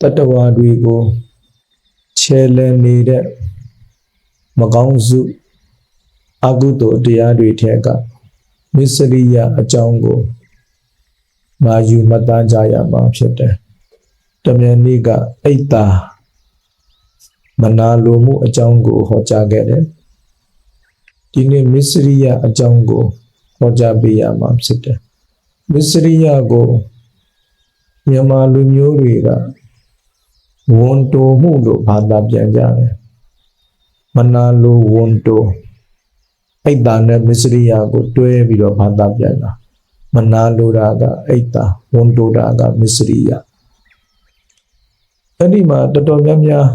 တတ္တဝါတွေကိုချဲလည်နေတဲ့မကောင်းစုအကုသိုလ်တရားတွေထဲကမစ္စရိယအကြောင်းကိုမာယူမှတ်သားကြရမှာဖြစ်တယ်။တမန်နေ့ကအိတ်တာမနာလိုမှုအကြောင်းကိုဟောကြားခဲ့တယ်။ဒီနေ့မစ္စရိယအကြောင်းကိုဟောကြားပေးရမှာဖြစ်တယ်။မစ္စရိယကိုမြန်မာလူမျိုးတွေက ဝန်တိုမှုလို့ဘာသာပြန်ကြတယ်။မနာလိုဝန်တိုအိတ်တာနဲ့မစ္စရိယကိုတွဲပြီးတော့ဘာသာပြန်တာမနာလိုတာကအိတ်တာဝန်တိုတာကမစ္စရိယအဲ့ဒီမှာတော်တော်များများ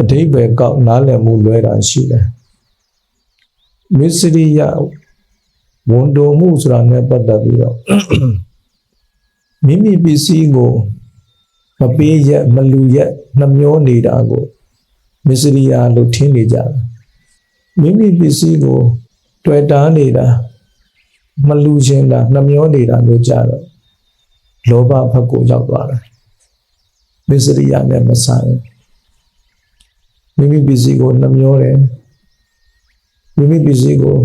အဓိပ္ပာယ်ကောက်နားလည်မှုလွဲတာရှိတယ်မစ္စရိယဝန်တိုမှုဆိုတာနဲ့ပတ်သက်ပြီးတော့မိမိပစ္စည်းကို မပေးရက်မလူရက်နှမျောနေတာကိုမစ္စရိယလို့ထင်နေကြတယ်မိမိပစ္စည်းကိုတွေ့တာနေတာမလူခြင်းတာနှမျောနေတာလို့ကြတော့လောဘဘက်ကိုရောက်သွားတယ်မစ္စရိယနဲ့မဆိုင်မိမိပစ္စည်းကိုနှမျောတယ်မိမိပစ္စည်းကို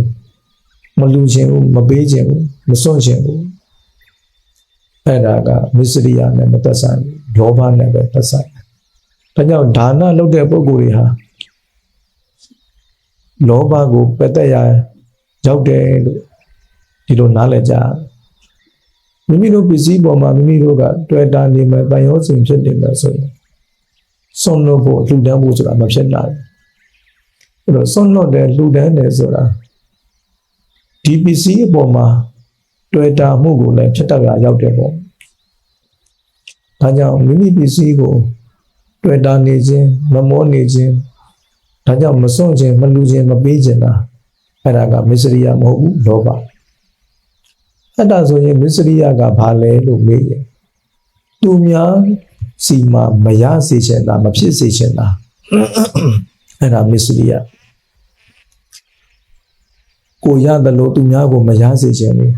မလူခြင်းဘူးမပေးခြင်းဘူးမစွန့်ခြင်းဘူးအဲ့ဒါကမစ္စရိယနဲ့မသက်ဆိုင်ဘူး လောဘနဲ့ပဲသက်ဆိုင်တယ်ဒါကြောင့်ဒါနလုပ်တဲ့ပုဂ္ဂိုလ်တွေဟာလောဘကိုပယ်သက်ရရောက်တယ်လို့ဒီလိုနားလည်ကြမိမိတို့ပစ္စည်းပေါ်မှာမိမိတို့ကတွေ့တာနေမယ်တန်ရောစင်ဖြစ်နေမယ်ဆိုရင်စွန့်လွတ်ဖို့လှူဒန်းဖို့ဆိုတာမဖြစ်နိုင်ဘူးအဲ့တော့စွန့်လွတ်တယ်လှူဒန်းတယ်ဆိုတာဒီပစ္စည်းအပေါ်မှာတွေ့တာမှုကိုလည်းဖြစ်တတ်တာရောက်တယ်ပေါ့ ဒါကြောင့်မိမိပစ္စည်းကိုတွေ့တာနေခြင်းမမောနေခြင်းဒါကြောင့်မစွန့်ခြင်းမလူခြင်းမပေးခြင်းတာအဲ့ဒါကမစ္စရိယမဟုတ်ဘူးလောဘအဲ့ဒါဆိုရင်မစ္စရိယကဘာလဲလို့မေးရင်သူများစီမှာမရစေချင်တာမဖြစ်စေချင်တာအဲ့ဒါမစ္စရိယကိုရတယ်လို့သူများကိုမရစေချင်ဘူး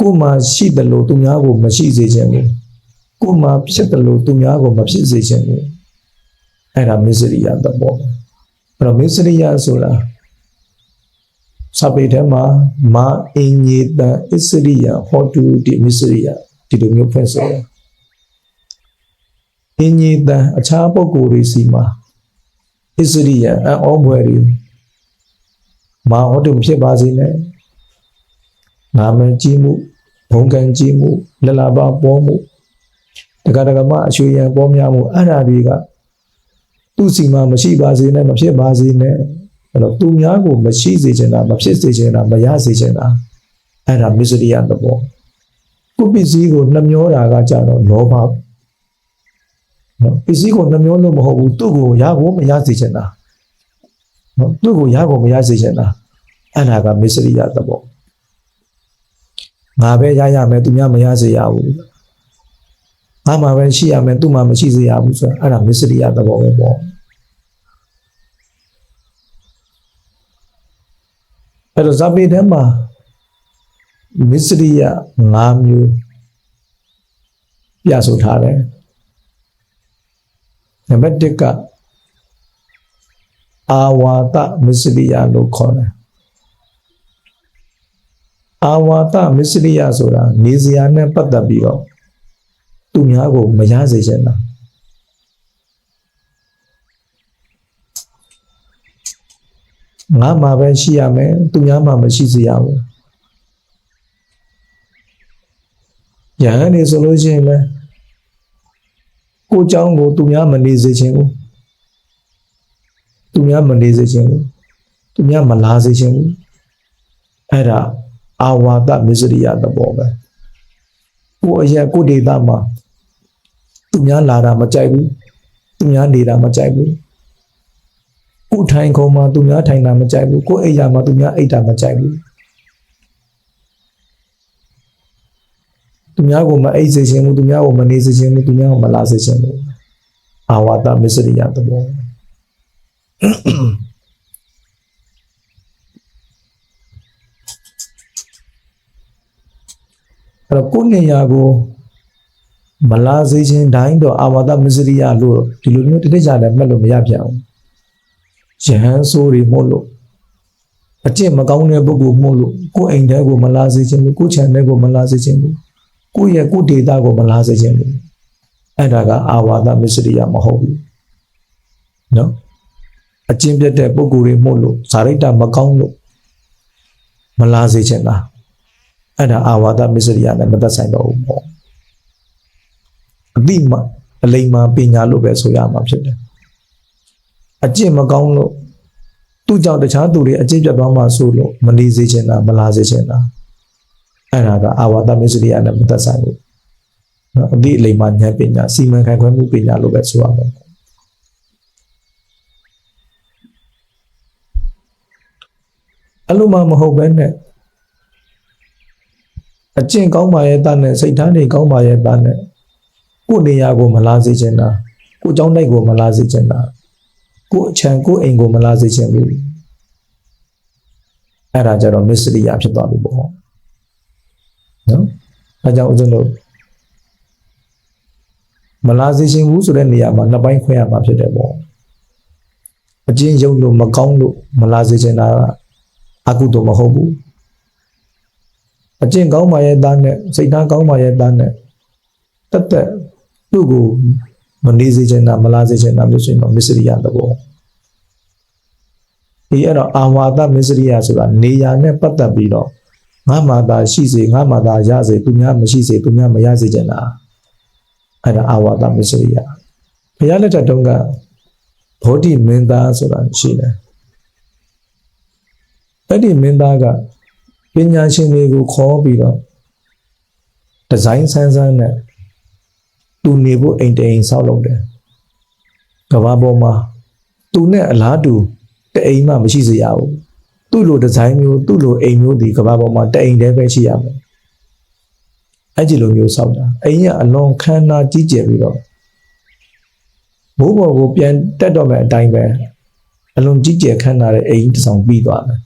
ကိုမှရှိတယ်လို့သူများကိုမရှိစေချင်ဘူး ကိုမှဖြစ်တယ်လို့သူများကိုမဖြစ်စေချင်ဘူးအဲ့ဒါမစ္စရိယသဘောပဲအဲ့တော့မစ္စရိယဆိုတာစာပေထဲမှာမာအင်ညေတအစ္စရိယဟောတုတိမစ္စရိယဒီလိုမျိုးဖွင့်ဆိုတယ်အင်ညေတအခြားပုဂ္ဂိုလ်တွေစီမှာအစ္စရိယအောဘွယ်တွေမာဟောတုဖြစ်ပါစေနဲ့နာမည်ကြီးမှုဘုံကံကြီးမှုလလဘပေါ်မှု တက္ကရာကမအချွေရန်ပေါ်များမှုအဲ့ဓာတွေကသူ့စီမှာမရှိပါစေနဲ့မဖြစ်ပါစေနဲ့အဲ့တော့သူများကိုမရှိစေချင်တာမဖြစ်စေချင်တာမရစေချင်တာအဲ့ဒါမစ္စရိယသဘောကိုပစ္စည်းကိုနှမျောတာကကြတော့လောဘနော်ပစ္စည်းကိုနှမျောလို့မဟုတ်ဘူးသူ့ကိုရဖို့မရစေချင်တာနော်သူ့ကိုရဖို့မရစေချင်တာအဲ့ဒါကမစ္စရိယသဘောငါပဲရရမယ်သူများမရစေရဘူး ငါမှပဲရှိရမယ်သူမှမရှိစေရဘူးဆိုတာအဲ့ဒါမစ္စရိယသဘောပဲပေါ့အဲ့တော့ဇာပေထဲမှာမစ္စရိယ၅မျိုးပြဆိုထားတယ်နံပါတ်1ကအာဝါဒမစ္စရိယလို့ခေါ်တယ်အာဝါဒမစ္စရိယဆိုတာနေစရာနဲ့ပတ်သက်ပြီးတော့ သူများကိုမရစေချင်တာငါမှာပဲရှိရမယ်သူများမှာမရှိစေရဘူးရဟန်းနေဆိုလို့ရှိရင်လည်းကိုเจ้าကိုသူများမနေစေချင်ဘူးသူများမနေစေချင်ဘူးသူများမလာစေချင်ဘူးအဲ့ဒါအာဝါဒမစ္စရိယသဘောပဲကိုအရာကိုဒေတာမှာ သူများလာတာမကြိုက်ဘူးသူများနေတာမကြိုက်ဘူးကိုထိုင်ခုံမှာသူများထိုင်တာမကြိုက်ဘူးကိုအိပ်ရာမှာသူများအိပ်တာမကြိုက်ဘူးသူများကိုမအိပ်စေခြင်းဘူးသူများကိုမနေစေခြင်းဘူးသူများကိုမလာစေခြင်းဘူးအာဝါဒမစ္စရိယသဘောအဲ့တော့ကိုယ်နေရာကို မလာစေခြင်းတိုင်းတော့အာဝါဒမစ္စရိယလို့ဒီလိုမျိုးတိတိကျကျလည်းမှတ်လို့မရပြန်ဘူးယဟန်ဆိုးတွေမို့လို့အကျင့်မကောင်းတဲ့ပုဂ္ဂိုလ်မို့လို့ကိုယ်အိမ်ထဲကိုမလာစေခြင်းဘူးကိုယ်ခြံထဲကိုမလာစေခြင်းဘူးကိုယ့်ရဲ့ကိုယ်ဒေတာကိုမလာစေခြင်းဘူးအဲ့ဒါကအာဝါဒမစ္စရိယမဟုတ်ဘူးနော်အကျင့်ပြတ်တဲ့ပုဂ္ဂိုလ်တွေမို့လို့ဇာရိတ္တမကောင်းလို့မလာစေခြင်းလားအဲ့ဒါအာဝါဒမစ္စရိယနဲ့မသက်ဆိုင်တော့ဘူးပေါ့ အတိမအလိမ္မာပညာလို့ပဲဆိုရမှာဖြစ်တယ်အကျင့်မကောင်းလို့သူ့ကြောင့်တခြားသူတွေအကျင့်ပြတ်သွားမှဆိုလို့မနေစေခြင်းလားမလာစေခြင်းလားအဲ့ဒါကအာဝါဒမစ္စရိယနဲ့မသက်ဆိုင်ဘူးနော်အတိအလိမ္မာဉာဏ်ပညာစီမံခန့်ခွဲမှုပညာလို့ပဲဆိုရမှာပေါ့အဲ့လိုမှမဟုတ်ပဲနဲ့အကျင့်ကောင်းပါရဲ့တာနဲ့စိတ်ထားတွေကောင်းပါရဲ့တာနဲ့ ကိုယ်နေရာကိုမလာစေချင်တာကိုယ်ကြောင်းတိုက်ကိုမလာစေချင်တာကိုယ်အချံကိုယ်အိမ်ကိုမလာစေချင်ဘူးအဲ့ဒါကြတော့မစ္စရိယဖြစ်သွားပြီပေါ့နော်အဲကြောင့်ဦးဇင်းတို့မလာစေချင်ဘူးဆိုတဲ့နေရာမှာနှစ်ပိုင်းခွဲရမှာဖြစ်တယ်ပေါ့အကျဉ်းရုပ်လို့မကောင်းလို့မလာစေချင်တာကအကုသိုလ်မဟုတ်ဘူးအကျင့်ကောင်းပါရဲ့သားနဲ့စိတ်ထားကောင်းပါရဲ့သားနဲ့တက်တက် သူ့ကိုမနေစေချင်တာမလာစေချင်တာမျိုးဆိုရင်တော့မစ္စရိယသဘောဒီအဲ့တော့အာဝါဒမစ္စရိယဆိုတာနေရာနဲ့ပတ်သက်ပြီးတော့ငါမှသာရှိစေငါမှသာရစေသူများမရှိစေသူများမရစေချင်တာအဲ့ဒါအာဝါဒမစ္စရိယဘုရားလက်ထက်တုန်းကဘောဓိမင်းသားဆိုတာရှိတယ်အဲ့ဒီမင်းသားကပညာရှင်တွေကိုခေါ်ပြီးတော့ဒီဇိုင်းဆန်းဆန်းနဲ့ သူနေဖို့အိမ်တိမ်ဆောက်လုပ်တယ်ကဘာပေါ်မှာသူနဲ့အလားတူတအိမ်မှမရှိစေရဘူးသူ့လိုဒီဇိုင်းမျိုးသူ့လိုအိမ်မျိုးဒီကဘာပေါ်မှာတအိမ်တည်းပဲရှိရမယ်အဲ့ဒီလိုမျိုးဆောက်တာအိမ်ကအလွန်ခမ်းနားကြီးကျယ်ပြီးတော့ဘိုးဘော်ကိုပြန်တက်တော့မယ်အတိုင်းပဲအလွန်ကြီးကျယ်ခမ်းနားတဲ့အိမ်တစ်ဆောင်ပြီးသွားတယ်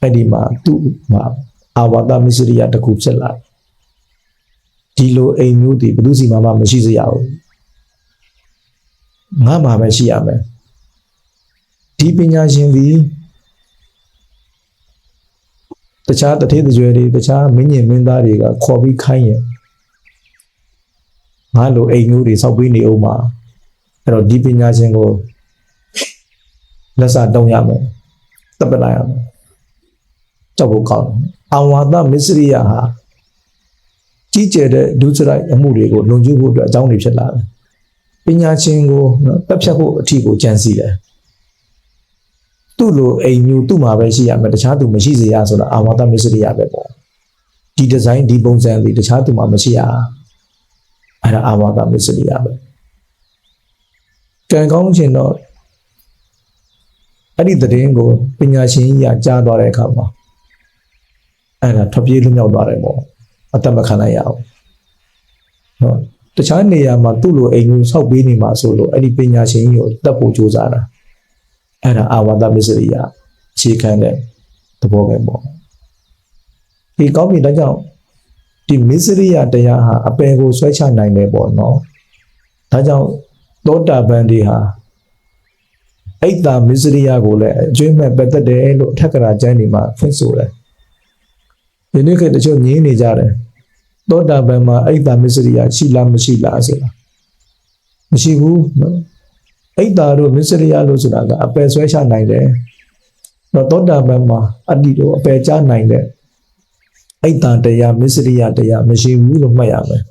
အဲ့ဒီမှာသူ့မှာအာဝါဒမစ္စရိယတစ်ခုဖြစ်လာ ဒီလိုအိမ်မျိုးတွေဘယ်သူစီမှမရှိစေရဘူးငါမှပဲရှိရမယ်ဒီပညာရှင်ဒီတခြားတထေးတကြွယ်တွေတခြားမင်းညင်မင်းသားတွေကခေါ်ပြီးခိုင်းရင်ငါလိုအိမ်မျိုးတွေစောက်ပြီးနေအောင်မှာအဲ့တော့ဒီပညာရှင်ကိုလက်စတုံးရမယ်တပ်ပလိုက်ရမယ်ကြောက်ဖို့ကောင်းတယ်အဝါဒမစ္စရိယဟာ ကြီးကျယ်တဲ့ဒုစရိုက်အမှုတွေကိုလွန်ကျူးဖို့အတွက်အကြောင်းတွေဖြစ်လာတယ်ပညာရှင်ကိုနော်တက်ဖြတ်ဖို့အထီကိုကြံစီတယ်သူ့လိုအိမ်မျိုးသူ့မှာပဲရှိရမယ်တခြားသူမရှိစေရဆိုတာအာဝါဒမစ္စရိယပဲပေါ့ဒီဒီဇိုင်းဒီပုံစံတွေတခြားသူမှာမရှိရအဲ့ဒါအာဝါဒမစ္စရိယပဲကံကောင်းခြင်းတော့အဲ့ဒီသတင်းကိုပညာရှင်ကြီးကကြားသွားတဲ့အခါမှာအဲ့ဒါထွက်ပြေးလွတ်မြောက်သွားတယ်ပေါ့ အသက်မခံနိုင်ရအောင်နော်တခြားနေရာမှာသူ့လိုအိမ်ကိုဆောက်ပေးနေမှာဆိုလို့အဲ့ဒီပညာရှင်ကြီးကိုတက်ဖို့ကြိုးစားတာအဲ့ဒါအာဝါဒမစ္စရိယအခြေခံတဲ့သဘောပဲပေါ့ဒီကောင်းပြီဒါကြောင့်ဒီမစ္စရိယတရားဟာအပယ်ကိုဆွဲချနိုင်တယ်ပေါ့နော်ဒါကြောင့်သောတာပန်တွေဟာအိတ်တာမစ္စရိယကိုလည်းအကျွမ်းမဲ့ပတ်သက်တယ်လို့ထက်ကရာကျမ်းဒီမှာဖွင့်ဆိုတယ်ဒီနေ့ခေတ်တချို့ငြင်းနေကြတယ် သောတာပန်မှာအိတ်တာမစ္စရိယရှိလားမရှိလားဆိုတာမရှိဘူးနော်အိတ်တာတို့မစ္စရိယလို့ဆိုတာကအပယ်ဆွဲချနိုင်တယ်တော့သောတာပန်မှာအတ္တိတို့အပယ်ချနိုင်တယ်အိတ်တာတရားမစ္စရိယတရားမရှိဘူးလို့မှတ်ရမယ်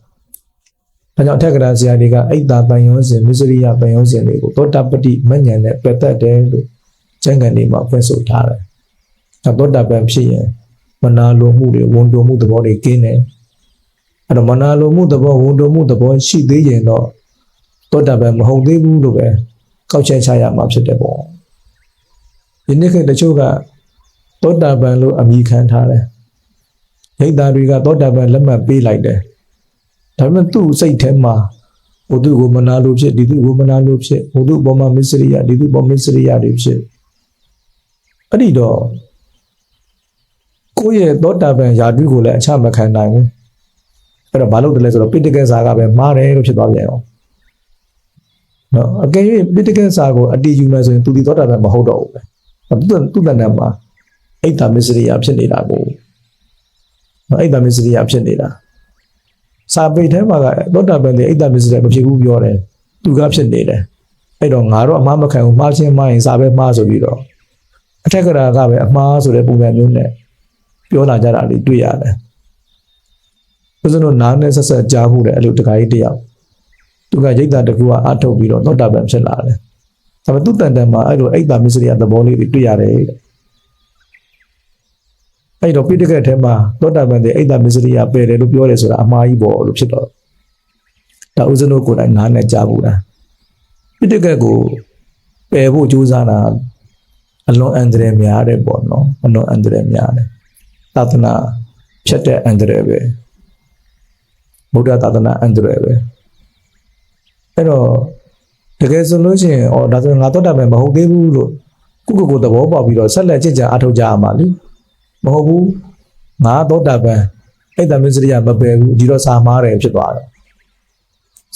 ဒါကြောင့်ထက်ကရာဆရာတွေကအိတ်တာပန်ယောစဉ်မစ္စရိယပန်ယောစဉ်တွေကိုသောတာပတိမဉ္ဇဉ်နဲ့ပယ်တတ်တယ်လို့ကျမ်းဂန်တွေမှာဖွင့်ဆိုထားတယ်။သောတာပန်ဖြစ်ရင်မနာလိုမှုတွေဝန်တိုမှုသဘောတွေကင်းတယ် အဲ့တော့မနာလိုမှုသဘောဝန်တိုမှုသဘောရှိသေးရင်တော့တောတာပန်မဟုတ်သေးဘူးလို့ပဲကောက်ချက်ချရမှာဖြစ်တယ်ပေါ့ဒီနေ့ခေတ်တချို့ကတောတာပန်လို့အမိခံထားတယ်ရိတ်သားတွေကတောတာပန်လက်မှတ်ပေးလိုက်တယ်ဒါပေမဲ့သူ့စိတ်ထဲမှာဘုသူကိုမနာလိုဖြစ်ဒီသူကိုမနာလိုဖြစ်ဘုသူဘောမှာမစ္စရိယဒီသူဘောမစ္စရိယတွေဖြစ်အဲ့ဒီတော့ကိုယ့်ရဲ့သောတာပန်ယာတုကိုလည်းအချမခံနိုင်ဘူး အဲ့တော့ဘာလို့တလဲဆိုတော့ပိဋကစာကပဲမှားတယ်လို့ဖြစ်သွားပြန်ရောနော်အကယ်၍ပိဋကစာကိုအတီးယူမယ်ဆိုရင်သူဒီသောတာပန်မဟုတ်တော့ဘူးပဲသူသူတန်တန်မှာအိတ်တာမစ္စရိယဖြစ်နေတာကိုနော်အိတ်တာမစ္စရိယဖြစ်နေတာစာပေထဲမှာကသောတာပန်တဲ့အိတ်တာမစ္စရိယမဖြစ်ဘူးပြောတယ်သူကဖြစ်နေတယ်အဲ့တော့ငါတော့အမှားမခံဘူးမှားချင်းမှားရင်စာပဲမှားဆိုပြီးတော့အထက်ကရာကပဲအမှားဆိုတဲ့ပုံစံမျိုးနဲ့ပြောလာကြတာလေးတွေ့ရတယ် ဦးဇင်းတို့နားနဲ့ဆက်ဆက်ကြားမှုတဲ့အဲ့လိုတခါကြီးတယောက်သူကရိတ်တာတကူကအထုတ်ပြီးတော့သောတာပန်ဖြစ်လာတယ်ဒါပေမဲ့သူတန်တန်မှာအဲ့လိုအိတ်တာမစ္စရိယသဘောလေးတွေတွေ့ရတယ်တဲ့အဲ့တော့ပိဋကတ်ထဲမှာသောတာပန်တဲ့အိတ်တာမစ္စရိယပယ်တယ်လို့ပြောတယ်ဆိုတာအမှားကြီးပေါ့လို့ဖြစ်တော့ဒါဦးဇင်းတို့ကိုယ်တိုင်နားနဲ့ကြားဘူးလားပိဋကတ်ကိုပယ်ဖို့ကြိုးစားတာအလွန်အန္တရာယ်များတယ်ပေါ့နော်အလွန်အန္တရာယ်များတယ်သာသနာဖြတ်တဲ့အန္တရာယ်ပဲ ဗုဒ္ဓသာသနာအန္တရာယ်ပဲအဲ့တော့တကယ်ဆိုလို့ရှိရင်ဩဒါဆိုငါတော့တာပဲမဟုတ်သေးဘူးလို့ကိုကိုကိုသဘောပေါက်ပြီးတော့ဆက်လက်ကြင်ကြအထောက်ကြရမှာလीမဟုတ်ဘူးငါတော့တာပဲအဲ့တမစ္စရိယမပယ်ဘူးဒီတော့စာမားတယ်ဖြစ်သွားတယ်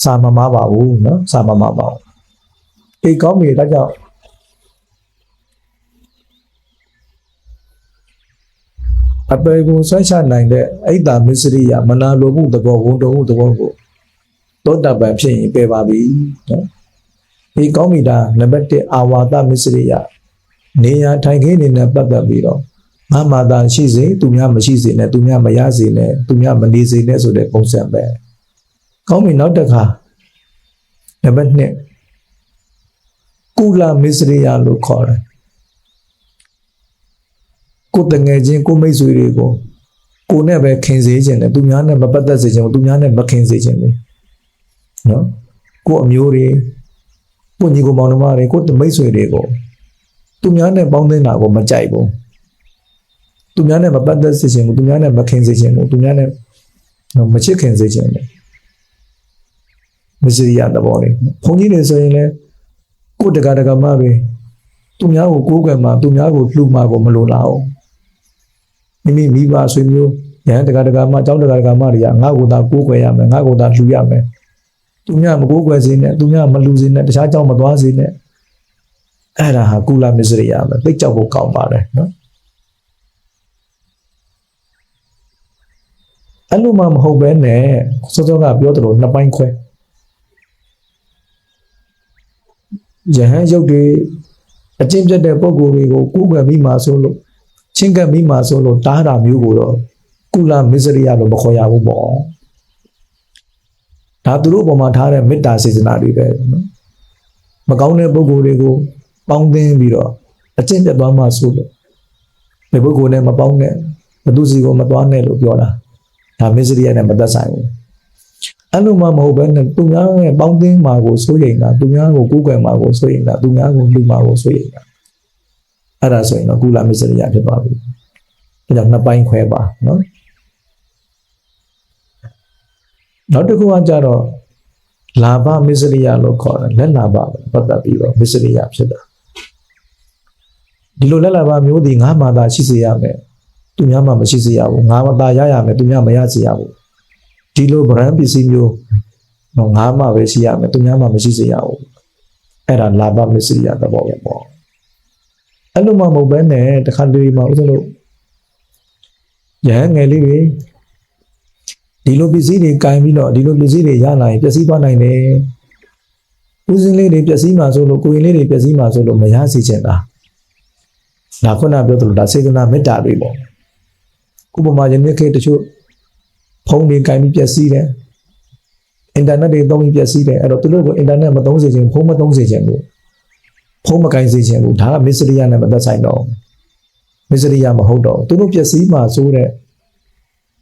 စာမမားပါဘူးเนาะစာမမားပါဘူးအေးကောင်းပြီဒါကြောင့် အပေကိုဆွဲချနိုင်တဲ့အိတ်တာမစ္စရိယမနာလိုမှုသဘောဝန်တုံမှုသဘောကိုသောတာပန်ဖြစ်ရင်ပယ်ပါပြီနော်ဒီကောင်းပြီဒါနံပါတ်1အာဝါဒမစ္စရိယနေရာထိုင်ခင်းနေနဲ့ပတ်သက်ပြီးတော့မမတာရှိစေသူများမရှိစေနဲ့သူများမရစေနဲ့သူများမနေစေနဲ့ဆိုတဲ့ပုံစံပဲကောင်းပြီနောက်တစ်ခါနံပါတ်2ကုလမစ္စရိယလို့ခေါ်တယ် ကိုယ်တငယ်ချင်းကိုမိတ်ဆွေတွေကိုကိုနဲ့ပဲခင်စေခြင်းနဲ့သူများနဲ့မပတ်သက်စေခြင်းဘူးသူများနဲ့မခင်စေခြင်းဘူးနော်ကိုအမျိုးတွေကိုညီကိုမောင်နှမတွေကိုမိတ်ဆွေတွေကိုသူများနဲ့ပေါင်းသင်းတာကိုမကြိုက်ဘူးသူများနဲ့မပတ်သက်စေခြင်းဘူးသူများနဲ့မခင်စေခြင်းဘူးသူများနဲ့မချစ်ခင်စေခြင်းဘူးမစရိယသဘောလေးဘုန်းကြီးတွေဆိုရင်လည်းကိုတက္ကတက္ကမပဲသူများကိုကိုးကွယ်မှာသူများကိုလှူမှာကိုမလိုလားဘူး မိမိမိဘဆွေမျိုးရဟန်းတက္ကတက္ကမအကြောင်းတက္ကတက္ကမတွေကငါ့ကိုသာကိုးကွယ်ရမယ်ငါ့ကိုသာလှူရမယ်သူများမကိုးကွယ်စေနဲ့သူများမလှူစေနဲ့တခြားကြောင့်မသွားစေနဲ့အဲ့ဒါဟာကုလမစ္စရိယပဲသိကြောက်ဖို့ကောင်းပါတယ်နော်အဲ့လိုမှမဟုတ်ပဲနဲ့စောစောကပြောသလိုနှစ်ပိုင်းခွဲယဟန်ရုပ်တွေအကျင့်ပြတ်တဲ့ပုံကိုယ်တွေကိုကိုးကွယ်မိမှာဆိုလို့ ချင်းကပ်မိမှာဆိုလို့တားတာမျိုးကိုတော့ကုလမစ္စရိယလို့မခေါ်ရဘူးပေါ့ဒါသူတို့ပေါ်မှာထားတဲ့မေတ္တာစေစနာတွေပဲနော်မကောင်းတဲ့ပုံကိုယ်တွေကိုပေါင်းသင်းပြီးတော့အကျင့်ပြတ်သွားမှဆိုလို့ဒီပုဂ္ဂိုလ်နဲ့မပေါင်းနဲ့ဘသူစီကိုမသွားနဲ့လို့ပြောတာဒါမစ္စရိယနဲ့မသက်ဆိုင်ဘူးအဲ့လိုမှမဟုတ်ဘဲနဲ့သူများရဲ့ပေါင်းသင်းမှာကိုစိုးရိမ်တာသူများကိုကိုးကွယ်မှာကိုစိုးရိမ်တာသူများကိုလူမှာကိုစိုးရိမ်တာ အဲ့ဒါဆိုရင်တော့ကုလမစ္စရိယဖြစ်သွားပြီဒါကြောင့်နှစ်ပိုင်းခွဲပါနော်နောက်တစ်ခုကကြတော့လာဘမစ္စရိယလို့ခေါ်တယ်လက်လာဘပတ်သက်ပြီးတော့မစ္စရိယဖြစ်တာဒီလိုလက်လာဘမျိုးဒီငါမှသာရှိစေရမယ်သူများမှမရှိစေရဘူးငါမှသာရရမယ်သူများမရစေရဘူးဒီလို brand ပစ္စည်းမျိုးတော့ငါမှပဲရှိရမယ်သူများမှမရှိစေရဘူးအဲ့ဒါလာဘမစ္စရိယသဘောပဲပေါ့ အဲ့လိုမှမဟုတ်ဘဲနဲ့တခါတလေမှဥစ္စာလို့ရဟန်းငယ်လေးတွေဒီလိုပစ္စည်းတွေကင်ပြီးတော့ဒီလိုပစ္စည်းတွေရလာရင်ပျက်စီးသွားနိုင်တယ်ဦးစင်းလေးတွေပျက်စီးမှာဆိုလို့ကိုရင်လေးတွေပျက်စီးမှာဆိုလို့မရစေချင်တာဒါခုနပြောသလိုဒါစေတနာမေတ္တာတွေပေါ့ဥပမာယနေ့ခေတ်တချို့ဖုန်းတွေကင်ပြီးပျက်စီးတယ်အင်တာနက်တွေသုံးပြီးပျက်စီးတယ်အဲ့တော့သူတို့ကအင်တာနက်မသုံးစေချင်ဖုန်းမသုံးစေချင်ဘူး ဖုန်းမကင်စေချင်ဘူးဒါကမစ္စရိယနဲ့မသက်ဆိုင်တော့မစ္စရိယမဟုတ်တော့သူတို့ပျက်စီးမှာဆိုတဲ့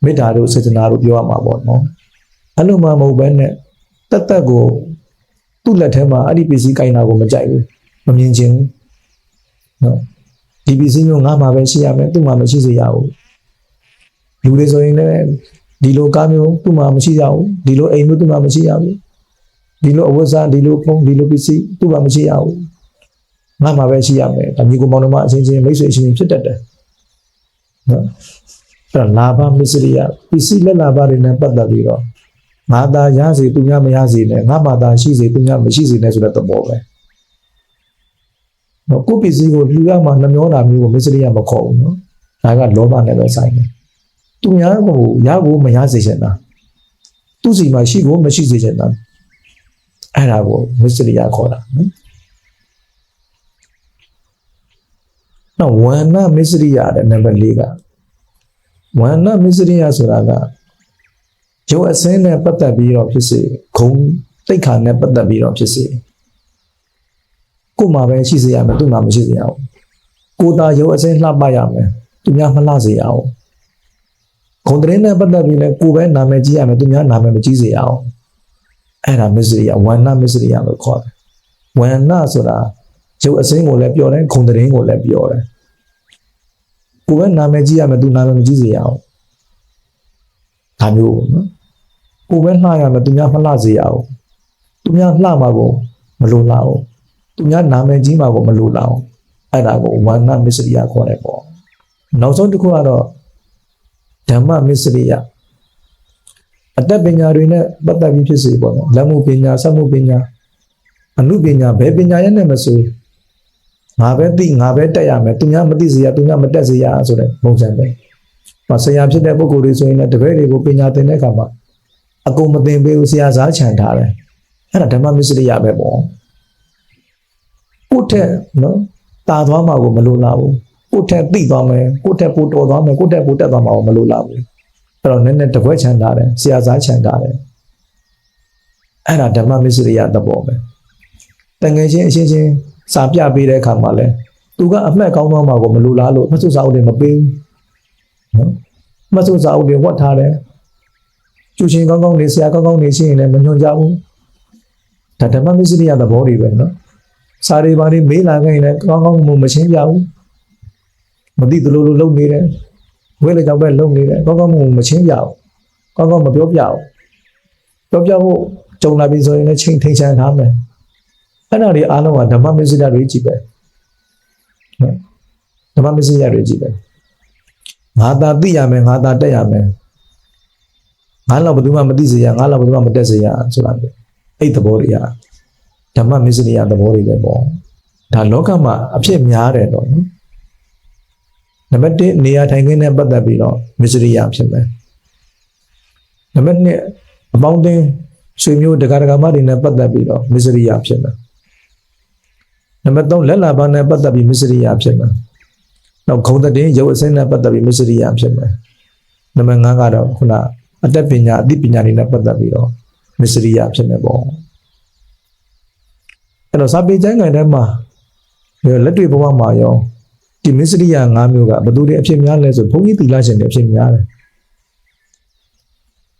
မေတ္တာတို့စေတနာတို့ပြောရမှာပေါ့နော်အဲ့လိုမှမဟုတ်ဘဲနဲ့တက်တက်ကိုသူ့လက်ထဲမှာအဲ့ဒီပစ္စည်းကင်တာကိုမကြိုက်ဘူးမမြင်ချင်ဘူးနော်ဒီပစ္စည်းမျိုးငါမှပဲရှိရမယ်သူ့မှာမရှိစေရဘူးလူတွေဆိုရင်လည်းဒီလိုကားမျိုးသူ့မှာမရှိရဘူးဒီလိုအိမ်မျိုးသူ့မှာမရှိရဘူးဒီလိုအဝတ်စားဒီလိုဖုန်းဒီလိုပစ္စည်းသူ့မှာမရှိရဘူး ငါမှပဲရှိရမယ်ဒါမျိုးကိုမောင်နှမအချင်းချင်းမိတ်ဆွေအချင်းချင်းဖြစ်တတ်တယ်နော်အဲ့ဒါလာဘမစ္စရိယပစ္စည်းလက်လာဘတွေနဲ့ပတ်သက်ပြီးတော့ငါသာရစေသူများမရစေနဲ့ငါမှသာရှိစေသူများမရှိစေနဲ့ဆိုတဲ့သဘောပဲနော်ကိုယ့်ပစ္စည်းကိုလူရမှာနှမျောတာမျိုးကိုမစ္စရိယမခေါ်ဘူးနော်ဒါကလောဘနဲ့ပဲဆိုင်တယ်သူများကိုရဖို့မရစေချင်တာသူစီမှာရှိဖို့မရှိစေချင်တာအဲ့ဒါကိုမစ္စရိယခေါ်တာနော် နော်ဝန္နမစ္စရိယတဲ့နံပါတ်၄ကဝန္နမစ္စရိယဆိုတာကရုပ်အစင်းနဲ့ပတ်သက်ပြီးတော့ဖြစ်စေဂုံတိတ်ခါနဲ့ပတ်သက်ပြီးတော့ဖြစ်စေကို့မှာပဲရှိစေရမယ်သူ့မှာမရှိစေရအောင်ကိုယ်သာရုပ်အစင်းလှပရမယ်သူများမလှစေရအောင်ဂုံတရင်နဲ့ပတ်သက်ပြီးလဲကိုယ်ပဲနာမည်ကြီးရမယ်သူများနာမည်မကြီးစေရအောင်အဲ့ဒါမစ္စရိယဝန္နမစ္စရိယလို့ခေါ်တယ်ဝန္နဆိုတာ ရုပ်အစင်းကိုလည်းပြောတယ်ဂုံတရင်ကိုလည်းပြောတယ်ကိုယ်ပဲနာမည်ကြီးရမယ်သူနာမည်မကြီးစေရအောင်ဒါမျိုးပေါ့နော်ကိုယ်ပဲလှရမယ်သူများမလှစေရအောင်သူများလှမှာကိုမလိုလားအောင်သူများနာမည်ကြီးမှာကိုမလိုလားအောင်အဲ့ဒါကိုဝန္နမစ္စရိယခေါ်တယ်ပေါ့နောက်ဆုံးတစ်ခုကတော့ဓမ္မမစ္စရိယအတတ်ပညာတွေနဲ့ပတ်သက်ပြီးဖြစ်စေပေါ့နော်လက်မှုပညာစက်မှုပညာအမှုပညာဘယ်ပညာရဲ့နဲ့မဆို ငါပဲသိငါပဲတက်ရမယ်သူများမသိစေရသူများမတက်စေရဆိုတဲ့ပုံစံပဲ။ဆရာဖြစ်တဲ့ပုဂ္ဂိုလ်တွေဆိုရင်လည်းတပည့်တွေကိုပညာသင်တဲ့အခါမှာအကုန်မသင်ပေးဘူးဆရာစားချန်ထားတယ်။အဲ့ဒါဓမ္မမစ္စရိယပဲပေါ့။ကိုယ့်ထက်နော်တာသွားမှာကိုမလိုလားဘူး။ကိုယ့်ထက်သိသွားမယ်ကိုယ့်ထက်ပိုတော်သွားမယ်ကိုယ့်ထက်ပိုတက်သွားမှာကိုမလိုလားဘူး။အဲ့တော့နည်းနည်းတကွက်ချန်ထားတယ်ဆရာစားချန်ထားတယ်။အဲ့ဒါဓမ္မမစ္စရိယသဘောပဲ။တန်ငယ်ချင်းအချင်းချင်း စာပြပေးတဲ့အခါမှာလဲသူကအမှတ်ကောင်းသွားမှာကိုမလိုလားလို့မစွစာအုပ်တွေမပေးဘူး။နော်မစွစာအုပ်တွေဝတ်ထားတယ်ကျူချင်းကောင်းကောင်းနေဆရာကောင်းကောင်းနေရှိရင်လည်းမညွန်ကြဘူးဒါဓမ္မမစ္စရိယသဘောတွေပဲနော်စာတွေပါနေမေးလာခဲ့ရင်လည်းကောင်းကောင်းမမချင်းပြဘူးမသိသလိုလိုလုပ်နေတယ်ဝဲလေကြောင့်ပဲလုပ်နေတယ်ကောင်းကောင်းမမချင်းပြဘူးကောင်းကောင်းမပြောပြဘူးပြောပြဖို့ကြုံလာပြီဆိုရင်လည်းချိန်ထိန်ချန်ထားမယ် အဲ့ဒါတွေအားလုံးကဓမ္မမစ္စရိယတွေကြီးပဲနော်ဓမ္မမစ္စရိယတွေကြီးပဲငါသာသိရမယ်ငါသာတက်ရမယ်ငါလောက်ဘယ်သူမှမသိစေရငါလောက်ဘယ်သူမှမတက်စေရဆိုတာပဲအဲ့သဘောတွေကဓမ္မမစ္စရိယသဘောတွေပဲပေါ့ဒါလောကမှာအဖြစ်များတယ်တော့နော်နံပါတ်1နေရာထိုင်ခင်းနဲ့ပတ်သက်ပြီးတော့မစ္စရိယဖြစ်မယ်နံပါတ်2အပေါင်းအသင်းဆွေမျိုးတက္ကရာမတွေနဲ့ပတ်သက်ပြီးတော့မစ္စရိယဖြစ်မယ် နံပါတ်3လက်လာပါနဲ့ပတ်သက်ပြီးမစ္စရိယဖြစ်မယ်နောက်ခုံတည်ရုပ်အစင်းနဲ့ပတ်သက်ပြီးမစ္စရိယဖြစ်မယ်နံပါတ်5ကတော့ခုနအတတ်ပညာအသိပညာတွေနဲ့ပတ်သက်ပြီးတော့မစ္စရိယဖြစ်နေပေါ့အဲ့တော့စာပေကျမ်းဂန်ထဲမှာလက်တွေ့ဘဝမှာရောဒီမစ္စရိယ၅မျိုးကဘယ်သူတွေအဖြစ်များလဲဆိုဘုန်းကြီးသီလရှင်တွေအဖြစ်များတယ်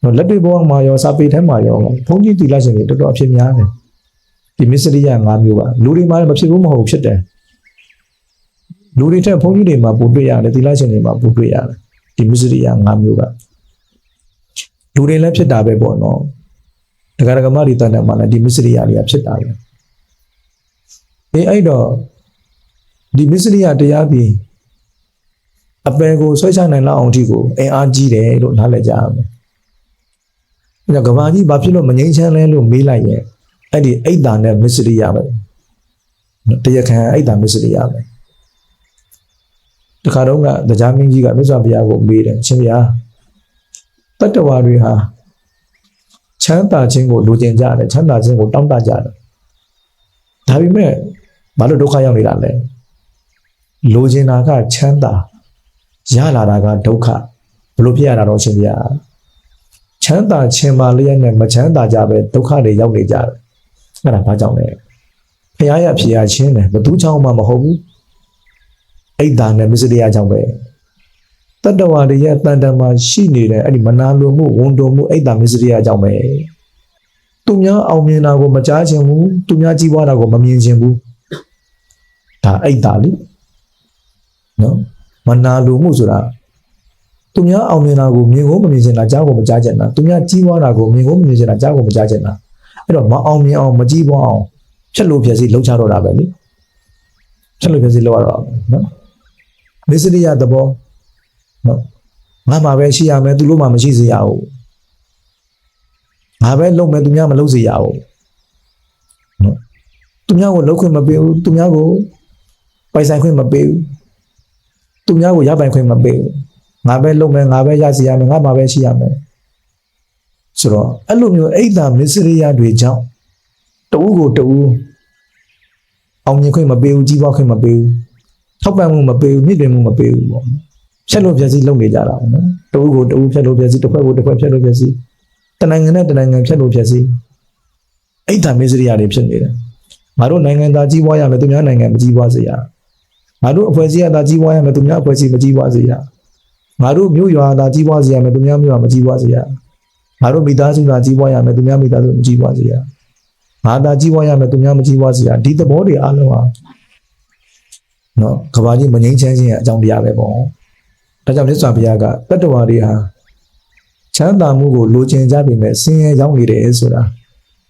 နော်လက်တွေ့ဘဝမှာရောစာပေထဲမှာရောဘုန်းကြီးသီလရှင်တွေတော်တော်အဖြစ်များတယ် ဒီမစ္စရိယ၅မျိုးကလူတွေမှာမဖြစ်ဘူးမဟုတ်ဖြစ်တယ်လူတွေထက်ဘုန်းကြီးတွေမှာပိုတွေ့ရတယ်သီလရှင်တွေမှာပိုတွေ့ရတယ်ဒီမစ္စရိယ၅မျိုးကလူတွေလည်းဖြစ်တာပဲပေါ့နော်ဒကာဒကမတွေတန်တယ်မှာလည်းဒီမစ္စရိယတွေကဖြစ်တာပဲအေးအဲ့တော့ဒီမစ္စရိယတရားပြီးအပယ်ကိုဆွဲချနိုင်လောက်အောင်အထိကိုအင်အားကြီးတယ်လို့နားလည်ကြရမယ်။ဒါကဘာကြီးဘာဖြစ်လို့မငြိမ်းချမ်းလဲလို့မေးလိုက်ရင် အဲ့ဒီအိတ်တာနဲ့မစ္စရိယပဲ။တရားခံအိတ်တာမစ္စရိယပဲ။တခါတော့ကတရားမင်းကြီးကမြတ်စွာဘုရားကိုမေးတယ်ရှင်ဘုရားတတ္တဝါတွေဟာချမ်းသာခြင်းကိုလိုချင်ကြတယ်ချမ်းသာခြင်းကိုတောင်းတကြတယ်ဒါပေမဲ့ဘာလို့ဒုက္ခရောက်နေတာလဲလိုချင်တာကချမ်းသာရလာတာကဒုက္ခဘလို့ဖြစ်ရတာတော့ရှင်ဗျာချမ်းသာခြင်းပါလျက်နဲ့မချမ်းသာကြပဲဒုက္ခတွေရောက်နေကြတယ် အဲ့ဒါဘာကြောင့်လဲဖရာရဖြေရချင်းတယ်ဘသူကြောင့်မှမဟုတ်ဘူးအိတ်တာနဲ့မစ္စရိယကြောင့်ပဲတတ္တဝါတွေရဲ့တန်တမှာရှိနေတဲ့အဲ့ဒီမနာလိုမှုဝန်တုံမှုအိတ်တာမစ္စရိယကြောင့်ပဲသူများအောင်မြင်တာကိုမကြားချင်ဘူးသူများကြီးပွားတာကိုမမြင်ချင်ဘူးဒါအိတ်တာလေနော်မနာလိုမှုဆိုတာသူများအောင်မြင်တာကိုမြင်ကိုမမြင်ချင်တာကြားကိုမကြားချင်တာသူများကြီးပွားတာကိုမြင်ကိုမမြင်ချင်တာကြားကိုမကြားချင်တာ အဲ့တော့မအောင်မြင်အောင်မကြီးပွားအောင်ဖြတ်လို့ဖြစ်စီလှုပ်ချတော့တာပဲလေဖြတ်လို့ဖြစ်စီလှုပ်ရတော့နော်မစ္စရိယသဘောနော်ငါမှပဲရှိရမယ်သူတို့မှမရှိစေရဘူးငါပဲလုပ်မယ်သူများမလုပ်စေရဘူးနော်သူများကိုလုပ်ခွင့်မပေးဘူးသူများကိုပိုင်ဆိုင်ခွင့်မပေးဘူးသူများကိုရပိုင်ခွင့်မပေးဘူးငါပဲလုပ်မယ်ငါပဲရစီရမယ်ငါမှပဲရှိရမယ် ဆိုတော့အဲ့လိုမျိုးအိတ်တာမစ္စရိယတွေကြောင့်တူကိုတူအောင်မြင်ခွင့်မပေးဘူးကြီးပွားခွင့်မပေးဘူးထောက်ပံ့မှုမပေးဘူးမြင့်တင်မှုမပေးဘူးပေါ့ဖြတ်လို့ဖြတ်စီလုပ်နေကြတာပေါ့နော်တူကိုတူဖြတ်လို့ဖြတ်စီတစ်ခွက်ကိုတစ်ခွက်ဖြတ်လို့ဖြတ်စီတနိုင်ငံနဲ့တနိုင်ငံဖြတ်လို့ဖြတ်စီအိတ်တာမစ္စရိယတွေဖြစ်နေတယ်ငါတို့နိုင်ငံသားကြီးပွားရမယ်သူများနိုင်ငံမကြီးပွားစေရငါတို့အဖွဲ့အစည်းအသာကြီးပွားရမယ်သူများအဖွဲ့အစည်းမကြီးပွားစေရငါတို့မြို့ရွာသာကြီးပွားစေရမယ်သူများမြို့ရွာမကြီးပွားစေရ ငါတို့မိသားစုသာကြီးပွားရမယ်သူများမိသားစုမကြီးပွားစေရငါသာကြီးပွားရမယ်သူများမကြီးပွားစေရဒီသဘောတွေအားလုံးဟာနော်ကဘာကြီးမငိမ့်ချမ်းခြင်းရဲ့အကြောင်းတရားပဲပေါ့ဒါကြောင့်မြတ်စွာဘုရားကတတ္တဝါတွေဟာချမ်းသာမှုကိုလိုချင်ကြပေမဲ့ဆင်းရဲရောက်နေတယ်ဆိုတာ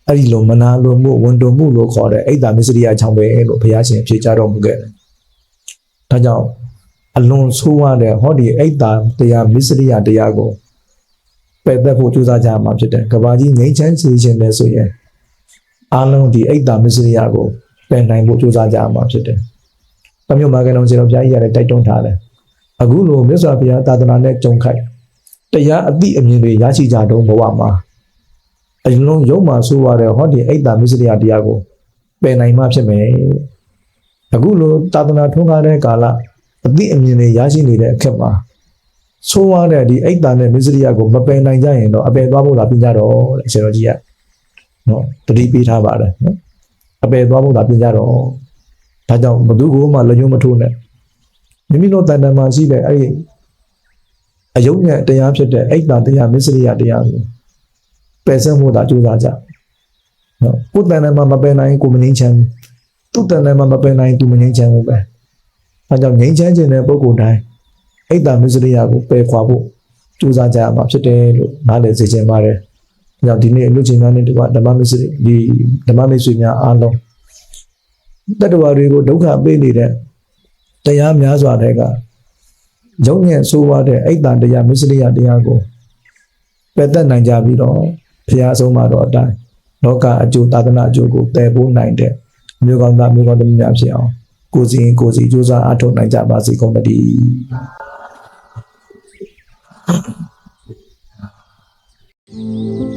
အဲ့ဒီလိုမနာလိုမှုဝန်တုံမှုလို့ခေါ်တဲ့အိတ်တာမစ္စရိယအကြောင်းပဲလို့ဘုရားရှင်ဖြေကြားတော်မူခဲ့တယ်။ဒါကြောင့်အလွန်ဆိုးရတဲ့ဟောဒီအိတ်တာတရားမစ္စရိယတရားကို ပယ်သက်ဖို့ကြိုးစားကြမှာဖြစ်တယ်။ကဘာကြီးငြိမ်းချမ်းစေခြင်းပဲဆိုရင်အားလုံးဒီအိတ်တာမစ္စရိယကိုပယ်နိုင်ဖို့ကြိုးစားကြမှာဖြစ်တယ်။တမျိုးမှာကလုံးကျွန်တော်ဘုရားကြီးရတဲ့တိုက်တွန်းထားတယ်။အခုလိုမြတ်စွာဘုရားသာသနာနဲ့ကြုံခိုက်တရားအသည့်အမြင်တွေရရှိကြတော့ဘဝမှာအလုံးရုံမှာဆိုရတဲ့ဟောဒီအိတ်တာမစ္စရိယတရားကိုပယ်နိုင်မှဖြစ်မယ်အခုလိုသာသနာထွန်းကားတဲ့ကာလအသည့်အမြင်တွေရရှိနေတဲ့အခက်မှာ ဆိုရတဲ့ဒီအိတ်တာနဲ့မစ္စရိယကိုမပယ်နိုင်ကြရင်တော့အပယ်သွားဖို့သာပြင်ကြတော့တဲ့ဆရာတော်ကြီးကနော်တတိပေးထားပါတယ်နော်အပယ်သွားဖို့သာပြင်ကြတော့ဒါကြောင့်ဘသူကိုမှလက်ညှိုးမထိုးနဲ့မိမိတို့တန်တန်မှာရှိတဲ့အဲ့ဒီအယုံနဲ့တရားဖြစ်တဲ့အိတ်တာတရားမစ္စရိယတရားကိုပယ်ဆက်ဖို့သာကြိုးစားကြနော်ကိုယ်တန်တန်မှာမပယ်နိုင်ကိုမငြိမ်းချမ်းသူ့တန်တန်မှာမပယ်နိုင်သူမငြိမ်းချမ်းဘူးပဲအဲကြောင့်ငြိမ်းချမ်းခြင်းတဲ့ပုဂ္ဂိုလ်တိုင်း အိတ်တာမစ္စရိယကိုပယ်ခွာဖို့ကြိုးစားကြရမှာဖြစ်တယ်လို့နားလည်စေချင်ပါတယ်။ဒါကြောင့်ဒီနေ့အလို့ချင်းများနဲ့ဒီကဓမ္မမစ္စရိဒီဓမ္မမိတ်ဆွေများအားလုံးတတ္တဝါတွေကိုဒုက္ခပေးနေတဲ့တရားများစွာတဲ့ကရုံးနဲ့ဆိုးရတဲ့အိတ်တန်တရားမစ္စရိယတရားကိုပယ်သက်နိုင်ကြပြီးတော့ဘုရားအဆုံးအမတော်အတိုင်းလောကအကျိုးသာသနာအကျိုးကိုပယ်ဖို့နိုင်တဲ့မျိုးကောင်းသားမျိုးကောင်းသမီးများဖြစ်အောင်ကိုယ်စီရင်ကိုယ်စီကြိုးစားအားထုတ်နိုင်ကြပါစေကုန်သတည်း Thank you.